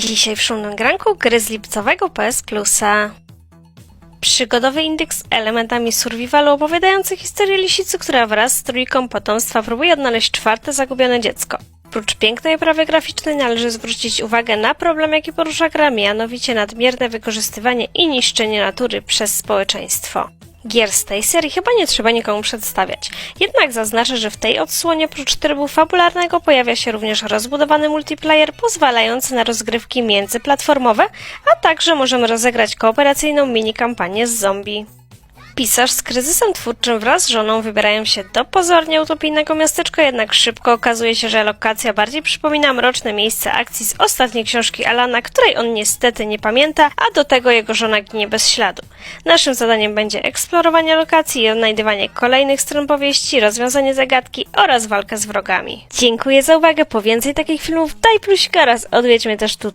Dzisiaj w szumnym granku gry z lipcowego PS Plusa. Przygodowy indeks elementami survivalu opowiadający historię lisicy, która wraz z trójką potomstwa próbuje odnaleźć czwarte zagubione dziecko. Oprócz pięknej oprawy graficznej należy zwrócić uwagę na problem, jaki porusza gra, mianowicie nadmierne wykorzystywanie i niszczenie natury przez społeczeństwo. Gier z tej serii chyba nie trzeba nikomu przedstawiać. Jednak zaznaczę, że w tej odsłonie oprócz trybu fabularnego pojawia się również rozbudowany multiplayer pozwalający na rozgrywki międzyplatformowe, a także możemy rozegrać kooperacyjną mini-kampanię z zombie. Pisarz z kryzysem twórczym wraz z żoną wybierają się do pozornie utopijnego miasteczka, jednak szybko okazuje się, że lokacja bardziej przypomina mroczne miejsce akcji z ostatniej książki Alana, której on niestety nie pamięta, a do tego jego żona ginie bez śladu. Naszym zadaniem będzie eksplorowanie lokacji i odnajdywanie kolejnych stron powieści, rozwiązanie zagadki oraz walka z wrogami. Dziękuję za uwagę, po więcej takich filmów daj plusika oraz odwiedź mnie też tu